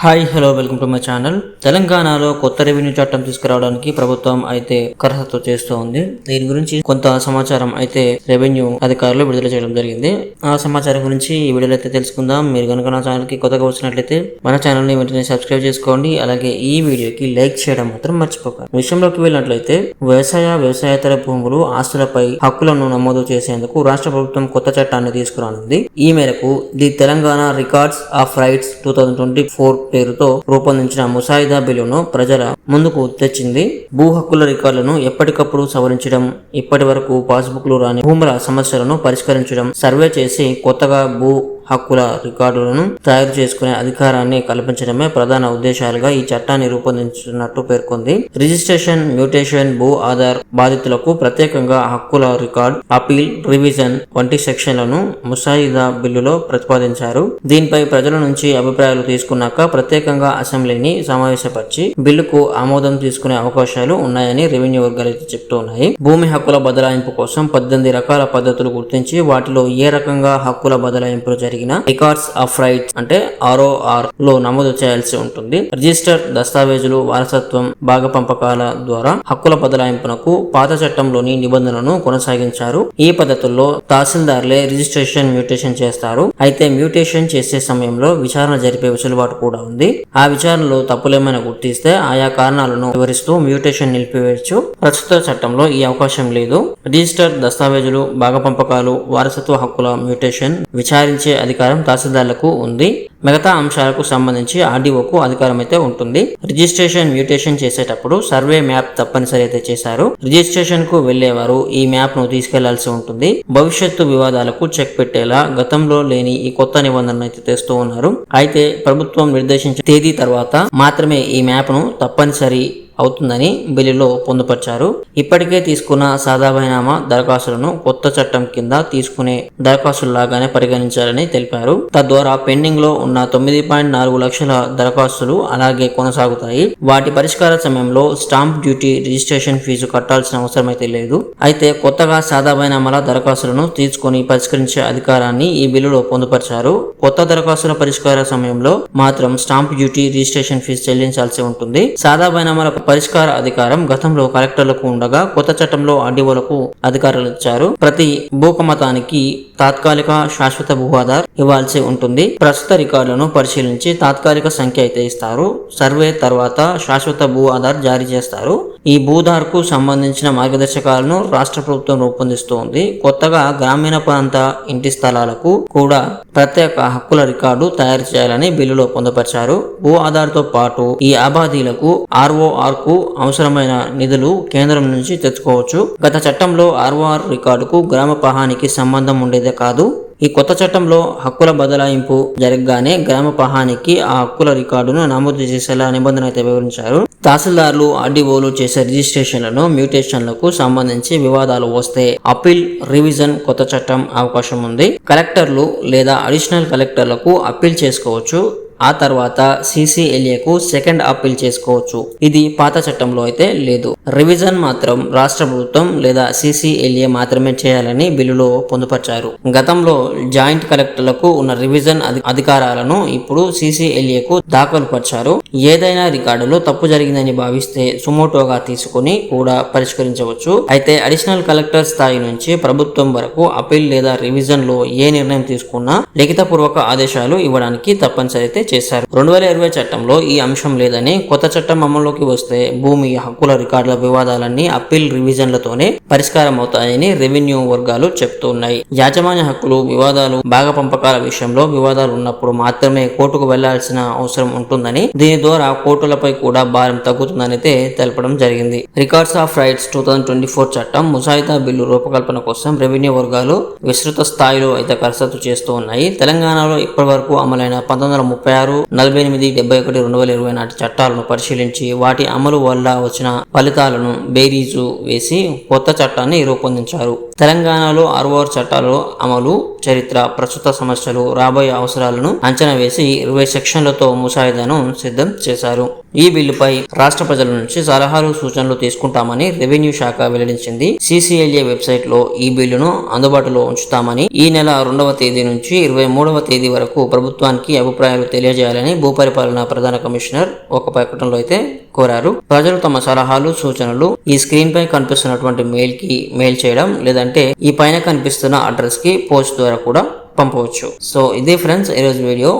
Hi hello welcome to my channel. తెలంగాణలో కొత్త revenue చట్టం తీసుకురావడానికి ప్రభుత్వం అయితే కరసత్తు చేస్తూ ఉంది. దీని గురించి కొంత సమాచారం అయితే రెవెన్యూ అధికారులు విడుదల చేయడం జరిగింది. ఆ సమాచారం గురించి ఈ వీడియోలో అయితే తెలుసుకుందాం. మీరు కనుక నా ఛానల్కి కొత్తగా వచ్చినట్లయితే మన ఛానల్ని వెంటనే సబ్స్క్రైబ్ చేసుకోండి. అలాగే ఈ వీడియోకి లైక్ చేయడం మాత్రం మర్చిపోకండి. విషయంలోకి వెళ్ళినట్లయితే వ్యవసాయ వ్యవసాయేతర భూములు ఆస్తులపై హక్కులను నమోదు చేసేందుకు రాష్ట్ర ప్రభుత్వం కొత్త చట్టాన్ని తీసుకురానుంది. ఈ మేరకు the Telangana records of rights two thousand twenty four పేరుతో రూపొందించిన ముసాయిదా బిల్లును ప్రజల ముందుకు తెచ్చింది. భూ హక్కుల రికార్డులను ఎప్పటికప్పుడు సవరించడం ఇప్పటి వరకు పాస్బుక్లు రాని భూముల సమస్యలను పరిష్కరించడం సర్వే చేసి కొత్తగా భూ హక్కుల రికార్డులను తయారు చేసుకునే అధికారాన్ని కల్పించడమే ప్రధాన ఉద్దేశాలుగా ఈ చట్టాన్ని రూపొందించినట్టు పేర్కొంది. రిజిస్ట్రేషన్ మ్యూటేషన్ భూ ఆధార్ బాధితులకు ప్రత్యేకంగా హక్కుల రికార్డు అపీల్ రివిజన్ వంటి సెక్షన్లను ముసాయిదా బిల్లులో ప్రతిపాదించారు. దీనిపై ప్రజల నుంచి అభిప్రాయాలు తీసుకున్నాక ప్రత్యేకంగా అసెంబ్లీని సమావేశపరిచి బిల్లుకు ఆమోదం తీసుకునే అవకాశాలు ఉన్నాయని రెవెన్యూ వర్గాలు చెప్తూ ఉన్నాయి భూమి హక్కుల బదలాయింపు కోసం పద్దెనిమిది రకాల పద్ధతులు గుర్తించి వాటిలో ఏ రకంగా హక్కుల బదలాయింపులు జరిగిన రికార్డ్స్ ఆఫ్ రైట్స్ అంటే ఆర్ఓఆర్లో నమోదు చేయాల్సి ఉంటుంది. రిజిస్టర్ దస్తావేజులు వారసత్వం భాగ పంపకాల ద్వారా హక్కుల బదలాయింపునకు పాత చట్టంలోని నిబంధనలను కొనసాగించారు. ఈ పద్ధతుల్లో తహసీల్దార్లే రిజిస్ట్రేషన్ మ్యూటేషన్ చేస్తారు. అయితే మ్యూటేషన్ చేసే సమయంలో విచారణ జరిపే వెసులుబాటు కూడా ఉంది. ఆ విచారణలో తప్పులేమైనా గుర్తిస్తే ఆయా కారణాలను వివరిస్తూ మ్యూటేషన్ నిలిపివేయచ్చు. ప్రస్తుత చట్టంలో ఈ అవకాశం లేదు. రిజిస్టర్ దస్తావేజులు భాగ పంపకాలు వారసత్వ హక్కుల మ్యూటేషన్ విచారించే అధికారం తహసీల్దార్లకు ఉంది. మిగతా అంశాలకు సంబంధించి ఆర్డీఓకు అధికారం అయితే ఉంటుంది. రిజిస్ట్రేషన్ మ్యూటేషన్ చేసేటప్పుడు సర్వే మ్యాప్ తప్పనిసరి అయితే చేశారు. రిజిస్ట్రేషన్కు వెళ్ళేవారు ఈ మ్యాప్ను తీసుకెళ్ళాల్సి ఉంటుంది. భవిష్యత్తు వివాదాలకు చెక్ పెట్టేలా గతంలో లేని ఈ కొత్త నిబంధనలు అయితే తెస్తూ ఉన్నారు. అయితే ప్రభుత్వం నిర్దేశించిన తేదీ తర్వాత మాత్రమే ఈ మ్యాప్ను తప్పనిసరి అవుతుందని బిల్లులో పొందుపరిచారు. ఇప్పటికే తీసుకున్న సాదాబైనామా దరఖాస్తులను కొత్త చట్టం కింద తీసుకునే దరఖాస్తులాగానే పరిగణించాలని తెలిపారు. తద్వారా పెండింగ్లో ఉన్న తొమ్మిది పాయింట్ నాలుగు లక్షల దరఖాస్తులు అలాగే కొనసాగుతాయి. వాటి పరిష్కార సమయంలో స్టాంప్ డ్యూటీ రిజిస్ట్రేషన్ ఫీజు కట్టాల్సిన అవసరం అయితే లేదు. అయితే కొత్తగా సాదాబైనామాల దరఖాస్తులను తీసుకొని పరిష్కరించే అధికారాన్ని ఈ బిల్లులో పొందుపరిచారు. కొత్త దరఖాస్తుల పరిష్కార సమయంలో మాత్రం స్టాంప్ డ్యూటీ రిజిస్ట్రేషన్ ఫీజు చెల్లించాల్సి ఉంటుంది. సాదాబైనామాల పరిష్కార అధికారం గతంలో కలెక్టర్లకు ఉండగా కొత్త చట్టంలో ఆర్డీఓలకు అధికారులు ఇచ్చారు. ప్రతి భూకమతానికి తాత్కాలిక శాశ్వత భూ ఆధార్ ఇవ్వాల్సి ఉంటుంది. ప్రస్తుత రికార్డులను పరిశీలించి తాత్కాలిక సంఖ్య అయితే ఇస్తారు. సర్వే తర్వాత శాశ్వత భూ ఆధార్ జారీ చేస్తారు. ఈ భూధార్కు సంబంధించిన మార్గదర్శకాలను రాష్ట్ర ప్రభుత్వం రూపొందిస్తోంది. కొత్తగా గ్రామీణ ప్రాంత ఇంటి స్థలాలకు కూడా ప్రత్యేక హక్కుల రికార్డు తయారు చేయాలని బిల్లులో పొందుపరిచారు. భూ ఆధార్తో పాటు ఈ ఆబాదీలకు ఆర్ఓఆర్ ఆర్ఓఆర్కు అవసరమైన నిధులు కేంద్రం నుంచి తెచ్చుకోవచ్చు. గత చట్టంలో ఆర్ఓఆర్ రికార్డుకు గ్రామ పహానికి సంబంధం ఉండేదే కాదు. ఈ కొత్త చట్టంలో హక్కుల బదలాయింపు జరగగానే గ్రామ పహానికి ఆ హక్కుల రికార్డును నమోదు చేసేలా నిబంధన అయితే వివరించారు. తహసీల్దార్లు ఆర్డీఓలు చేసే రిజిస్ట్రేషన్లను మ్యూటేషన్లకు సంబంధించి వివాదాలు వస్తే అప్పీల్ రివిజన్ కొత్త చట్టం అవకాశం ఉంది. కలెక్టర్లు లేదా అడిషనల్ కలెక్టర్లకు అప్పీల్ చేసుకోవచ్చు. ఆ తర్వాత సిసిఎల్ఏకు సెకండ్ అప్పీల్ చేసుకోవచ్చు. ఇది పాత చట్టంలో అయితే లేదు. రివిజన్ మాత్రం రాష్ట్ర ప్రభుత్వం లేదా సిసిఎల్ఏ మాత్రమే చేయాలని బిల్లులో పొందుపరిచారు. గతంలో జాయింట్ కలెక్టర్లకు ఉన్న రివిజన్ అధి- అధికారాలను ఇప్పుడు సిసిఎల్ఏకు దాఖలు పరిచారు ఏదైనా రికార్డులో తప్పు జరిగిందని భావిస్తే సుమోటోగా తీసుకుని కూడా పరిష్కరించవచ్చు. అయితే అడిషనల్ కలెక్టర్ స్థాయి నుంచి ప్రభుత్వం వరకు అప్పీల్ లేదా రివిజన్లో ఏ నిర్ణయం తీసుకున్నా లిఖితపూర్వక ఆదేశాలు ఇవ్వడానికి తప్పనిసరి అయితే చేశారు. రెండు వేల ఇరవై చట్టంలో ఈ అంశం లేదని కొత్త చట్టం అమల్లోకి వస్తే భూమి హక్కుల రికార్డుల వివాదాలన్నీ అప్పీల్ రివిజన్లతోనే పరిష్కారం అవుతాయని రెవెన్యూ వర్గాలు చెప్తున్నాయి. యాజమాన్య హక్కులు వివాదాలు భాగ పంపకాల విషయంలో వివాదాలు ఉన్నప్పుడు మాత్రమే కోర్టుకు వెళ్ళాల్సిన అవసరం ఉంటుందని దీని ద్వారా కోర్టులపై కూడా భారం తగ్గుతుందనైతే తెలపడం జరిగింది. Records of rights two thousand twenty four చట్టం ముసాయిదా బిల్లు రూపకల్పన కోసం రెవెన్యూ వర్గాలు విస్తృత స్థాయిలో అయితే కసరత్తు చేస్తూ ఉన్నాయి. తెలంగాణలో ఇప్పటి వరకు అమలైన పంతొమ్మిది వందల ముప్పై ఆరు నలభై ఎనిమిది డెబ్బై ఒకటి రెండు వేల ఇరవై నాటి చట్టాలను పరిశీలించి వాటి అమలు వల్ల వచ్చిన ఫలితాలను బేరీజు వేసి కొత్త చట్టాన్ని రూపొందించారు. తెలంగాణలో ఆర్ఓఆర్ చట్టాలు అమలు చరిత్ర ప్రస్తుత సమస్యలు రాబోయే అవసరాలను అంచనా వేసి ఇరవై సెక్షన్లతో ముసాయిదాను సిద్ధం చేశారు. ఈ బిల్లుపై రాష్ట్ర ప్రజల నుంచి సలహాలు సూచనలు తీసుకుంటామని రెవెన్యూ శాఖ వెల్లడించింది. సిసిఎల్ఏ వెబ్సైట్లో ఈ బిల్లును అందుబాటులో ఉంచుతామని ఈ నెల రెండవ తేదీ నుంచి ఇరవై మూడవ తేదీ వరకు ప్రభుత్వానికి అభిప్రాయాలు తెలియజేయాలని భూపరిపాలన ప్రధాన కమిషనర్ ఒక ప్రకటనలో అయితే కోరారు. ప్రజలు తమ సలహాలు సూచనలు ఈ స్క్రీన్ పై కనిపిస్తున్నటువంటి మెయిల్కి మెయిల్ చేయడం లేదంటే ఈ పైన కనిపిస్తున్న అడ్రస్కి పోస్ట్ ద్వారా కూడా పంపవచ్చు. సో ఇదే ఫ్రెండ్స్ ఈరోజు వీడియో.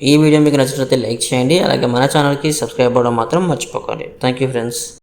ఈ వీడియో మీకు నచ్చినట్లయితే లైక్ చేయండి అలాగే మన ఛానల్కి సబ్స్క్రైబ్ అవ్వడం మాత్రం మర్చిపోకండి. Thank you friends